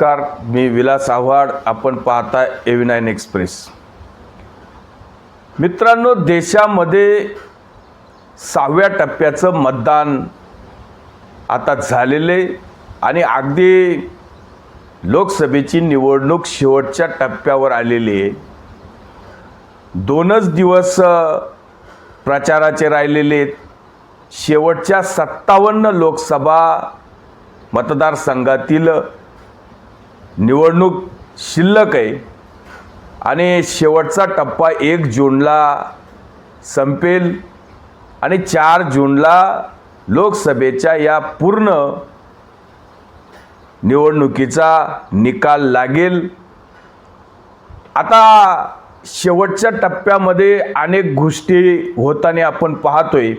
नमस्कार मी विलास आव्हाड. आपण पाहता एव्ही नाईन एक्सप्रेस मित्रांनो देशामध्ये सहाव्या टप्प्याचं मतदान आता झालेले आणि अगदी लोकसभेची निवडणूक शेवटच्या टप्प्यावर आलेली आहे. दोनच दिवस प्रचाराचे राहिलेले आहेत. शेवटच्या सत्तावन्न लोकसभा मतदारसंघातील निवडणूक शिल्लक आहे. आणि शेवटचा टप्पा एक जूनला संपेल आणि चार जूनला लोकसभेच्या या पूर्ण निवडणुकीचा निकाल लागेल. आता शेवटच्या टप्प्यामध्ये अनेक गोष्टी होताना आपण पाहतोय.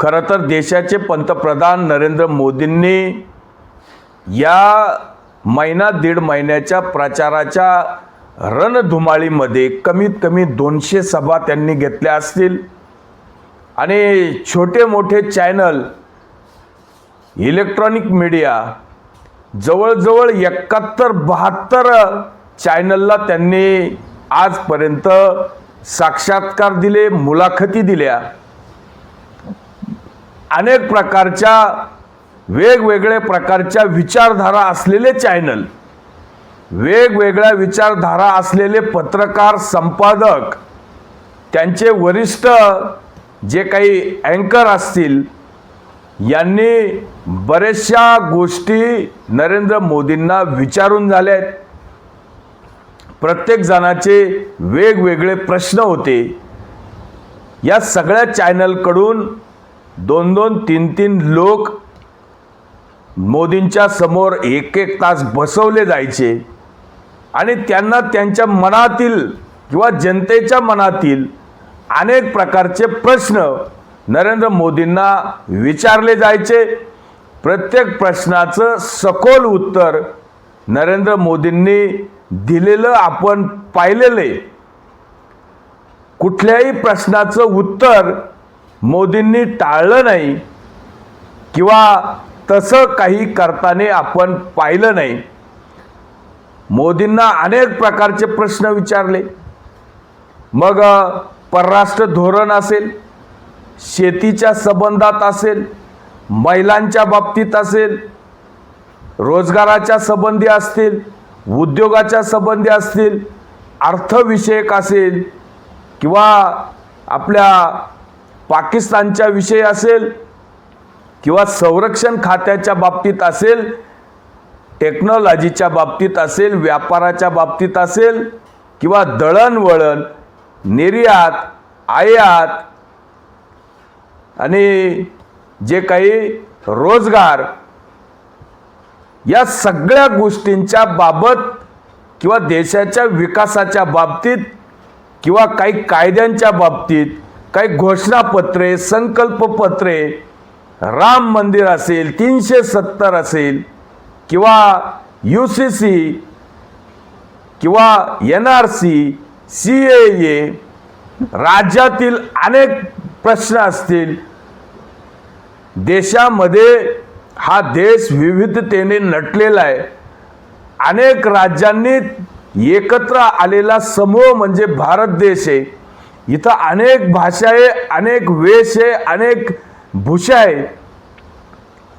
खरं तर देशाचे पंतप्रधान नरेंद्र मोदींनी या महिना दीड महिन्याच्या प्रचाराच्या रणधुमाळीमध्ये कमीत कमी दोनशे सभा त्यांनी घेतल्या असतील. आणि छोटे मोठे चॅनल इलेक्ट्रॉनिक मीडिया जवळजवळ एकाहत्तर बहात्तर चॅनलला त्यांनी आजपर्यंत साक्षात्कार दिले मुलाखती दिल्या. अनेक प्रकारच्या वेगवेगळ्या प्रकारच्या विचारधारा असलेले चॅनल वेगवेगळ्या विचारधारा असलेले पत्रकार संपादक त्यांचे वरिष्ठ जे काही अँकर असतील यांनी बऱ्याचशा गोष्टी नरेंद्र मोदींना विचारून झाल्या आहेत प्रत्येक जणाचे वेगवेगळे प्रश्न होते. या सगळ्या चॅनलकडून दोन दोन तीन तीन लोक मोदींच्या समोर एक एक तास बसवले जायचे. आणि त्यांना त्यांच्या मनातील किंवा जनतेच्या मनातील अनेक प्रकारचे प्रश्न नरेंद्र मोदींना विचारले जायचे. प्रत्येक प्रश्नाचं सखोल उत्तर नरेंद्र मोदींनी दिलेलं आपण पाहिलेलं. आहे कुठल्याही प्रश्नाचं उत्तर मोदींनी टाळलं नाही किंवा तसं काही करताना आपण पाहिलं नाही. मोदींना अनेक प्रकारचे प्रश्न विचारले. मग परराष्ट्र धोरण असेल शेतीच्या संबंधात असेल महिलांच्या बाबतीत असेल रोजगाराच्या संबंधी असतील उद्योगाच्या संबंधी असतील अर्थविषयक असेल किंवा आपल्या पाकिस्तानच्या विषयी असेल किंवा संरक्षण खात्याच्या बाबतीत असेल टेक्नॉलॉजीच्या बाबतीत असेल व्यापाराच्या बाबतीत असेल किंवा दळणवळण निर्यात आयात आणि जे काही रोजगार या सगळ्या गोष्टींच्या बाबत किंवा देशाच्या विकासाच्या बाबतीत किंवा काही कायद्यांच्या बाबतीत काही घोषणापत्रे संकल्पपत्रे राम मंदिर असेल तीनशे सत्तर असेल किंवा यू सी सी किंवा N R C C A A राज्यातील अनेक प्रश्न असतील. देशामध्ये हा देश विविधतेने नटलेला आहे. अनेक राज्यांनी एकत्र आलेला समूह म्हणजे भारत देश आहे. इथं अनेक भाषा आहे अनेक वेश आहे अनेक भूषा आहे.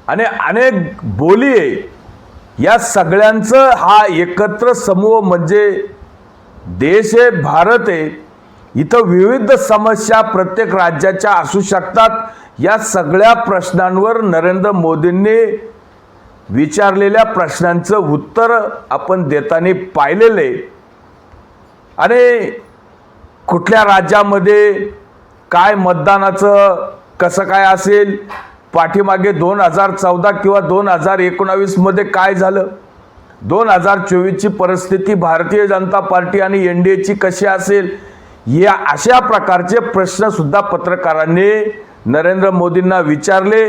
आणि अनेक बोली आहे. या सगळ्यांचं हा एकत्र समूह म्हणजे देश आहे भारत आहे. इथं विविध समस्या प्रत्येक राज्याच्या असू शकतात. या सगळ्या प्रश्नांवर नरेंद्र मोदींनी विचारलेल्या प्रश्नांचं उत्तर आपण देताना पाहिलेलं. आहे आणि कुठल्या राज्यामध्ये काय मतदानाचं कसं काय असेल? पाठीमागे दोन हजार चौदा किंवा दोन हजार एकोणावीसमध्ये काय झालं? दोन हजार चोवीसची परिस्थिती भारतीय जनता पार्टी आणि एन डी एची कशी असेल? या अशा प्रकारचे प्रश्नसुद्धा पत्रकारांनी नरेंद्र मोदींना विचारले.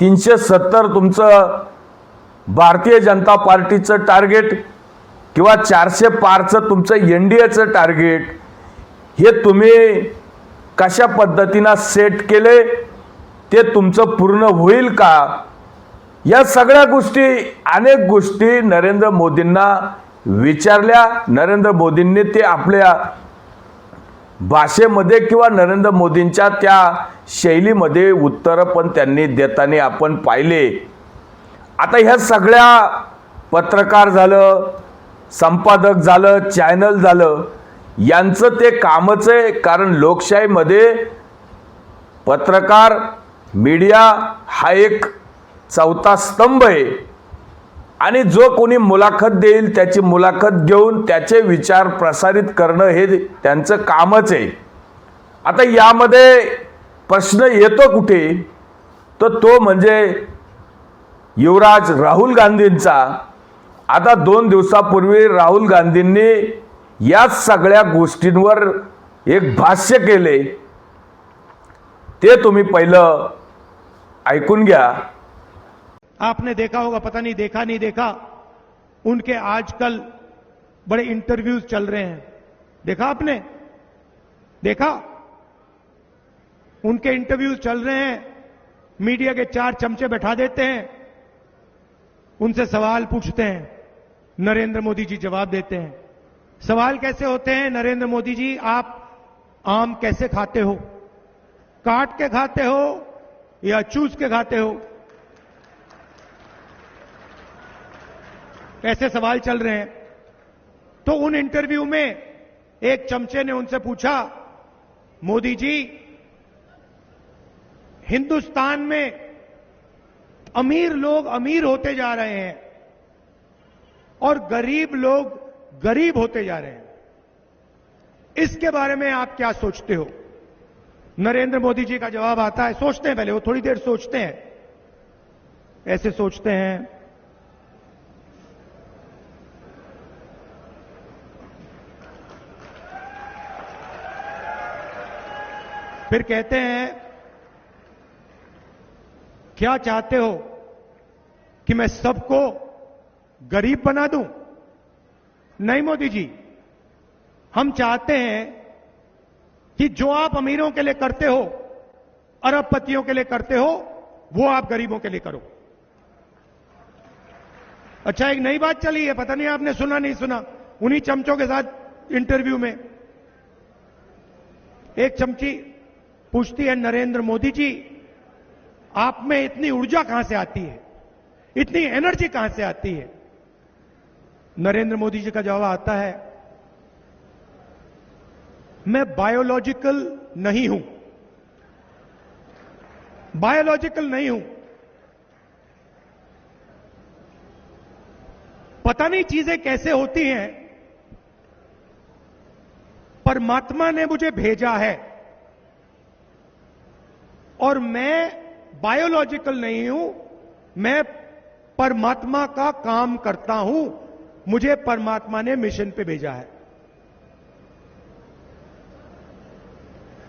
तीनशे सत्तर तुमचं भारतीय जनता पार्टीचं टार्गेट किंवा चारशे पारचं तुमचं एन डी एचं टार्गेट हे तुम्ही कशा पद्धतीनं सेट केले ते तुमचं पूर्ण होईल का? या सगळ्या गोष्टी अनेक गोष्टी नरेंद्र मोदींना विचारल्या. नरेंद्र मोदींनी ते आपल्या भाषेमध्ये किंवा नरेंद्र मोदींच्या त्या शैलीमध्ये उत्तरं पण त्यांनी देताना आपण पाहिले. आता ह्या सगळ्या पत्रकार झालं संपादक झालं चॅनल झालं यांचं ते कामच आहे कारण लोकशाहीमध्ये पत्रकार मीडिया हा एक चौथा स्तंभ आहे. आणि जो कोणी मुलाखत देईल त्याची मुलाखत घेऊन त्याचे विचार प्रसारित करणं हे त्यांचं कामच आहे. आता यामध्ये प्रश्न येतो कुठे? तर तो म्हणजे युवराज राहुल गांधींचा. आता दोन दिवसापूर्वी राहुल गांधींनी या सगळ्या गोष्टींवर एक भाष्य केले, ते तुम्ही पहिलं ऐकून घ्या. आपने देखा होगा, पता नहीं देखा नहीं देखा, उनके आजकल बड़े इंटरव्यूज़ चल रहे हैं। देखा आपने? देखा? उनके इंटरव्यूज़ चल रहे हैं मीडिया के चार चमचे बैठा देते हैं, उनसे सवाल पूछते हैं, नरेंद्र मोदी जी जवाब देते हैं। सवाल कैसे होते हैं, नरेंद्र मोदी जी? आप आम कैसे खाते हो? काट के खाते हो या चूस के खाते हो? ऐसे सवाल चल रहे हैं? तो उन इंटरव्यू में एक चमचे ने उनसे पूछा, मोदी जी, हिंदुस्तान में अमीर लोग अमीर होते जा रहे हैं और गरीब लोग गरीब होते जा रहे हैं। इसके बारे में आप क्या सोचते हो? नरेंद्र मोदी जी का जवाब आता है, सोचते हैं पहले, वो थोड़ी देर सोचते हैं। ऐसे सोचते हैं, फिर कहते हैं, क्या चाहते हो कि मैं सबको गरीब बना दूँ? नहीं मोदी जी, हम चाहते हैं कि जो आप अमीरों के लिए करते हो अरबपतियों के लिए करते हो, वो आप गरीबों के लिए करो। अच्छा एक नई बात चली है, पता नहीं आपने सुना, नहीं सुना। उन्हीं चमचों के साथ इंटरव्यू में एक चमची पूछती है, नरेंद्र मोदी जी, आप में इतनी ऊर्जा कहाँ से आती है? इतनी एनर्जी कहाँ से आती है? नरेंद्र मोदी जी का जवाब आता है, मैं बायोलॉजिकल नहीं हूँ। बायोलॉजिकल नहीं हूँ। पता नहीं चीज़ें कैसे होती हैं। परमात्मा ने मुझे भेजा है और मैं बायोलॉजिकल नहीं हूँ, मैं परमात्मा का काम करता हूँ। मुझे परमात्मा ने मिशन पे भेजा है।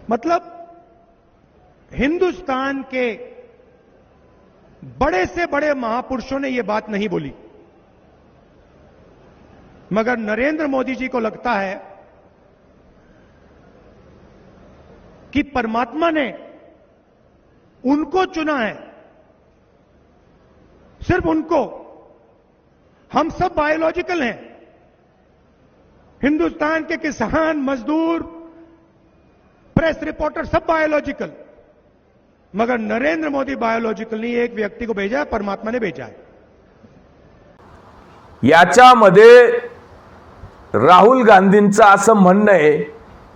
मतलब हिंदुस्तान के बड़े से बड़े महापुरुषों ने यह बात नहीं बोली। मगर नरेंद्र मोदी जी को लगता है कि परमात्मा ने उनको चुना है। सिर्फ़ उनको। हम सब बायोलॉजिकल हैं। हिंदुस्तान के किसान मजदूर प्रेस रिपोर्टर सब बायोलॉजिकल मगर नरेंद्र मोदी बायोलॉजिकल नहीं एक व्यक्ति को भेजा है परमात्मा ने भेजा है। याच्यामध्ये राहुल गांधींचं असं म्हणणं आहे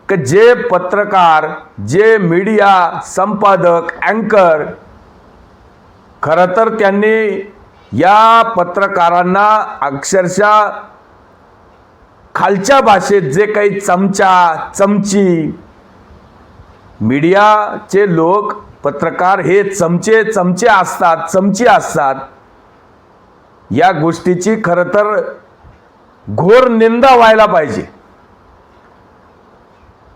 की जे पत्रकार जे मीडिया संपादक अँकर खरं तर त्यांनी या पत्रकारांना अक्षरशः खालच्या भाषेत जे काही चमचा चमची मीडियाचे लोक पत्रकार हे चमचे चमचे असतात चमची असतात या गोष्टीची खरं तर घोर निंदा व्हायला पाहिजे.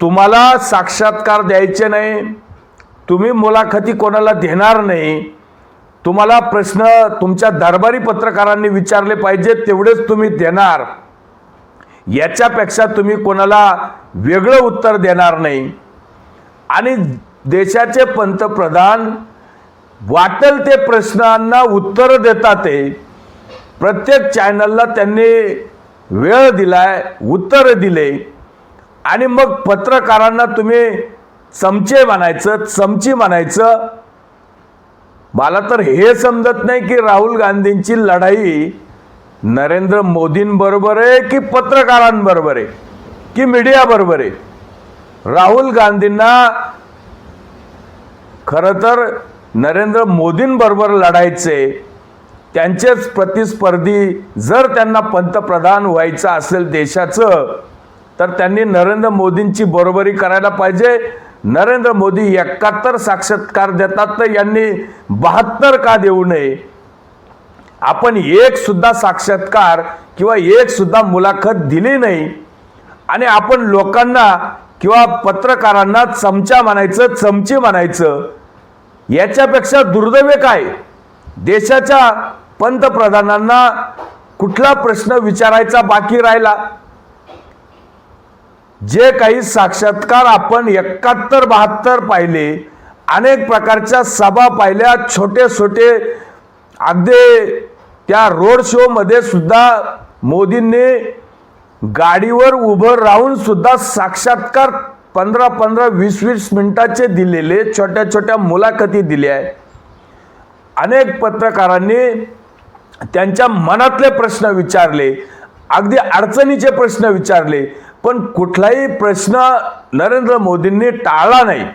तुम्हाला साक्षात्कार द्यायचे नाही तुम्ही मुलाखती कोणाला देणार नाही तुम्हाला प्रश्न तुमच्या दरबारी पत्रकारांनी विचारले पाहिजे तेवढेच तुम्ही देणार. याच्यापेक्षा तुम्ही कोणाला वेगळं उत्तर देणार नाही. आणि देशाचे पंतप्रधान वाटेल ते प्रश्नांना उत्तर देतात ते. प्रत्येक चॅनलला त्यांनी वेळ दिलाय उत्तर दिले. आणि मग पत्रकारांना तुम्ही चमचे म्हणायचं चमची म्हणायचं मला तर हे समजत नाही की राहुल गांधींची लढाई नरेंद्र मोदींबरोबर आहे की पत्रकारांबरोबर आहे की मीडियाबरोबर आहे? राहुल गांधींना खरं तर नरेंद्र मोदींबरोबर लढायचे त्यांचेच प्रतिस्पर्धी जर त्यांना पंतप्रधान व्हायचं असेल देशाचं तर त्यांनी नरेंद्र मोदींची बरोबरी करायला पाहिजे. नरेंद्र मोदी एकाहत्तर साक्षात्कार देतात तर यांनी बहात्तर का देऊ नये? आपण एक सुद्धा साक्षात्कार किंवा एक सुद्धा मुलाखत दिली नाही. आणि आपण लोकांना किंवा पत्रकारांना चमचा म्हणायचं चमची म्हणायचं याच्यापेक्षा दुर्दैव काय? देशाच्या पंतप्रधानांना कुठला प्रश्न विचारायचा बाकी राहिला? जे काही साक्षात्कार आपण एकाहत्तर बहात्तर पाहिले अनेक प्रकारच्या सभा पाहिल्या छोटे छोटे अगदी त्या रोड शोमध्ये सुद्धा मोदींनी गाडीवर उभं राहून सुद्धा साक्षात्कार पंधरा पंधरा वीस वीस मिनिटाचे दिलेले छोट्या छोट्या मुलाखती दिल्या आहे अनेक पत्रकारांनी त्यांच्या मनातले प्रश्न विचारले अगदी अडचणीचे प्रश्न विचारले पण कुठलाही प्रश्न नरेंद्र मोदींनी टाळला नाही.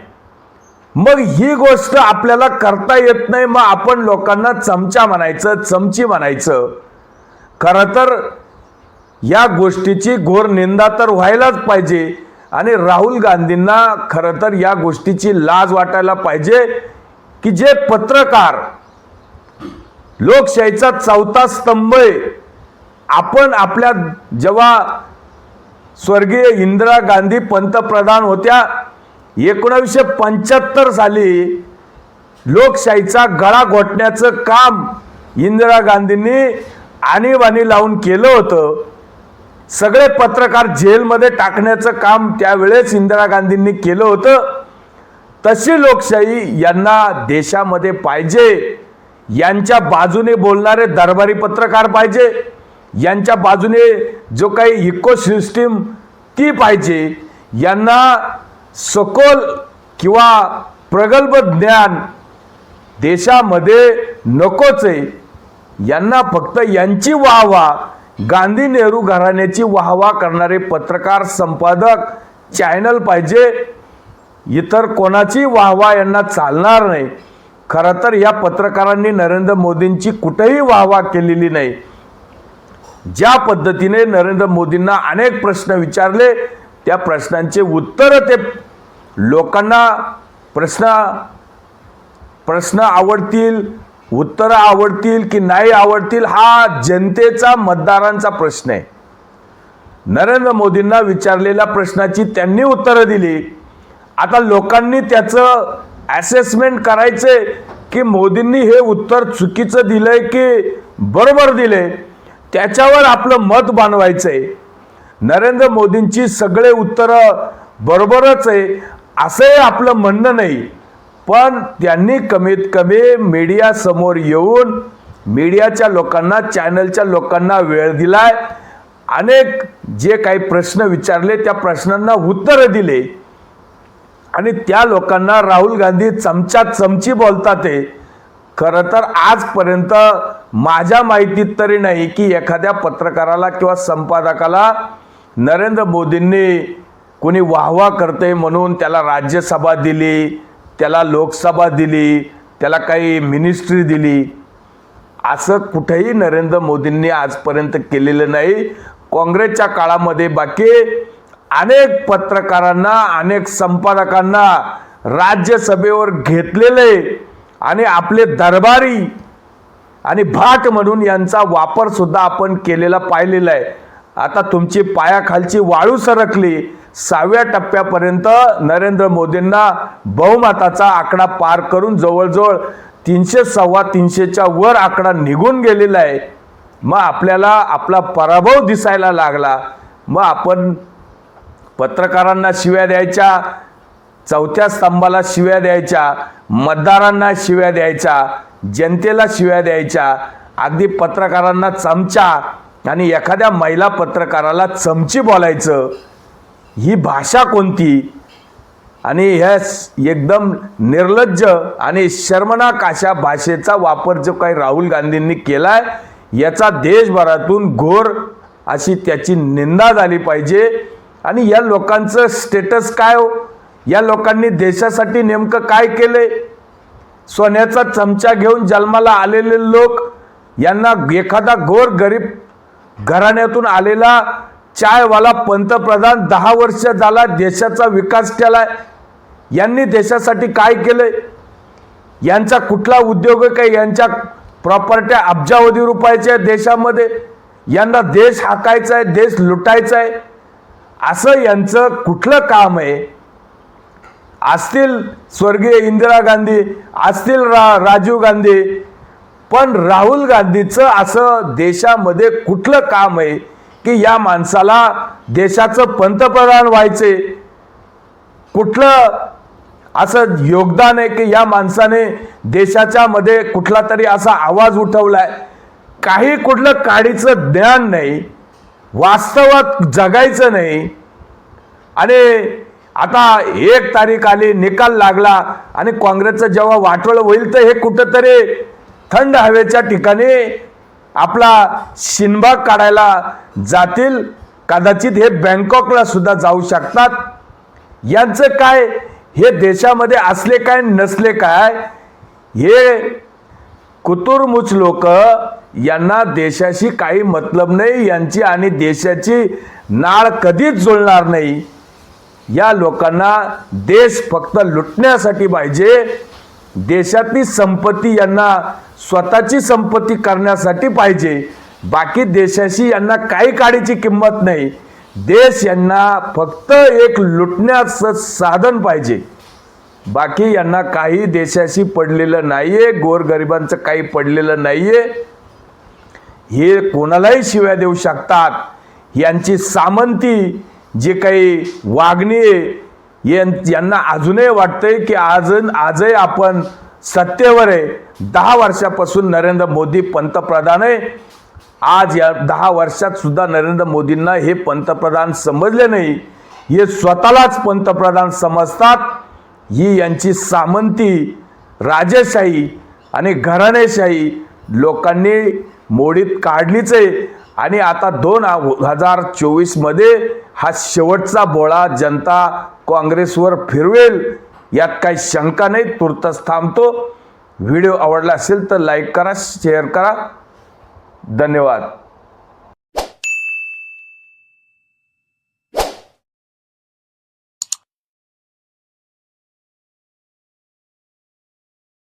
मग ही गोष्ट आपल्याला करता येत नाही मग आपण लोकांना चमचा म्हणायचं चमची म्हणायचं. खरं तर या गोष्टीची घोर निंदा तर व्हायलाच पाहिजे आणि राहुल गांधींना खरं तर या गोष्टीची लाज वाटायला पाहिजे की जे पत्रकार लोकशाहीचा चौथा स्तंभ आहे. आपण आपल्या जेव्हा स्वर्गीय इंदिरा गांधी पंतप्रधान होत्या. एकोणावीसशे पंच्याहत्तर साली लोकशाहीचा गळा घोटण्याचं काम इंदिरा गांधींनी आणीबाणी लावून केलं होतं. सगळे पत्रकार जेलमध्ये टाकण्याचं काम त्यावेळेस इंदिरा गांधींनी केलं होतं. तशी लोकशाही यांना देशामध्ये पाहिजे. यांच्या बाजूने बोलणारे दरबारी पत्रकार पाहिजे. यांच्या बाजूने जो काही इको सिस्टीम ती पाहिजे यांना सखोल किंवा प्रगल्भ ज्ञान देशामध्ये नकोच आहे यांना फक्त यांची वाहवा गांधी नेहरू घराण्याची वाहवा करणारे पत्रकार संपादक चॅनल पाहिजे इतर कोणाची वाहवा यांना चालणार नाही. खरं तर या पत्रकारांनी नरेंद्र मोदींची कुठेही वाहवा केलेली नाही. ज्या पद्धतीने नरेंद्र मोदींना अनेक प्रश्न विचारले त्या प्रश्नांचे उत्तरं ते लोकांना प्रश्न प्रश्न आवडतील उत्तरं आवडतील की नाही आवडतील हा जनतेचा मतदारांचा प्रश्न आहे. नरेंद्र मोदींना विचारलेल्या प्रश्नाची त्यांनी उत्तरं दिली. आता लोकांनी त्याचं ॲसेसमेंट करायचे की मोदींनी हे उत्तर चुकीचं दिलंय की बरोबर दिले त्याच्यावर आपलं मत बांधवायचं आहे नरेंद्र मोदींची सगळे उत्तरं बरोबरच आहे. असंही आपलं म्हणणं नाही. पण त्यांनी कमीत कमी मीडिया समोर येऊन मीडियाच्या लोकांना चॅनलच्या लोकांना वेळ दिलाय. अनेक जे काही प्रश्न विचारले त्या प्रश्नांना उत्तरं दिले. आणि त्या लोकांना राहुल गांधी चमचा चमची बोलतात ते खरं तर आजपर्यंत माझ्या माहितीत तरी नाही की एखाद्या पत्रकाराला किंवा संपादकाला नरेंद्र मोदींनी कोणी वाहवा करते म्हणून त्याला राज्यसभा दिली त्याला लोकसभा दिली त्याला काही मिनिस्ट्री दिली. असं कुठेही नरेंद्र मोदींनी आजपर्यंत केलेलं नाही. काँग्रेसच्या काळामध्ये बाकी अनेक पत्रकारांना अनेक संपादकांना राज्यसभेवर घेतलेले आणि आपले दरबारी आणि भाट म्हणून यांचा वापर सुद्धा आपण केलेला पाहिलेला आहे. आता तुमची पायाखालची वाळू सरकली सहाव्या टप्प्यापर्यंत नरेंद्र मोदींना बहुमताचा आकडा पार करून जवळजवळ तीनशे सव्वा तीनशेच्या वर आकडा निघून गेलेला आहे. मग आपल्याला आपला पराभव दिसायला लागला. मग आपण पत्रकारांना शिव्या द्यायच्या चौथ्या स्तंभाला शिव्या द्यायच्या मतदारांना शिव्या द्यायच्या जनतेला शिव्या द्यायच्या अगदी पत्रकारांना चमचा आणि एखाद्या महिला पत्रकाराला चमची बोलायचं ही भाषा कोणती? आणि ह्या एकदम निर्लज्ज आणि शर्मनाक अशा भाषेचा वापर जो काही राहुल गांधींनी केला आहे याचा देशभरातून घोर अशी त्याची निंदा झाली पाहिजे. आणि या लोकांचं स्टेटस काय हो? या लोकांनी देशासाठी नेमकं काय केलंय? सोन्याचा चमचा घेऊन जन्माला आलेले लोक यांना एखादा गोर गरीब घराण्यातून आलेला चायवाला पंतप्रधान दहा वर्ष झाला देशाचा विकास केला यांनी देशासाठी काय केलंय? यांचा कुठला उद्योग आहे काय? यांच्या प्रॉपर्ट्या अब्जावधी रुपयाच्या आहे देशामध्ये. यांना देश हाकायचा आहे देश लुटायचा आहे. असं यांचं कुठलं काम आहे? असतील स्वर्गीय इंदिरा गांधी असतील रा राजीव गांधी पण राहुल गांधीचं असं देशामध्ये कुठलं काम आहे की या माणसाला देशाचं पंतप्रधान व्हायचे? कुठलं असं योगदान आहे की या माणसाने देशाच्या मध्ये कुठला तरी असा आवाज उठवलाय? काही कुठलं काडीचं ज्ञान नाही वास्तवात जगायचं नाही आणि आता एक तारीख आली निकाल लागला आणि काँग्रेसचं जेव्हा वाटोळ होईल तर हे कुठंतरी थंड हवेच्या ठिकाणी आपला शिनबाग काढायला जातील. कदाचित हे बँकॉकला सुद्धा जाऊ शकतात. यांचं काय? हे देशामध्ये असले काय नसले काय? हे कुतुरमुच लोक यांना देशाशी काही मतलब नाही. यांची आणि देशाची नाळ कधीच जुळणार नाही. या लोकांना देश फक्त लुटण्यासाठी पाहिजे. देशातली संपत्ती यांना स्वतःची संपत्ती करण्यासाठी पाहिजे. बाकी देशाशी यांना काही काडीची किंमत नाही. देश यांना फक्त एक लुटण्याचं साधन पाहिजे. बाकी यांना काही देशाशी पडलेलं नाहीये गोरगरिबांचं काही पडलेलं नाहीये. हे कोणालाही शिव्या देऊ शकतात. यांची सामंती जे काही वागणी आहे यां- यांना अजूनही वाटतंय की आज आजही आपण सत्तेवर आहे दहा वर्षापासून नरेंद्र मोदी पंतप्रधान आहे आज या दहा वर्षात सुद्धा नरेंद्र मोदींना हे पंतप्रधान समजले नाही. हे स्वतःलाच पंतप्रधान समजतात. ही यांची सामंती राजेशाही आणि घराणेशाही लोकांनी मोडीत काढलीच आहे आणि आता दोन हजार चोवीसमध्ये हा शेवटचा बोळा जनता काँग्रेसवर फिरवेल यात काही शंका नाही तुर्तच थांबतो. व्हिडिओ आवडला असेल तर लाईक करा शेअर करा. धन्यवाद.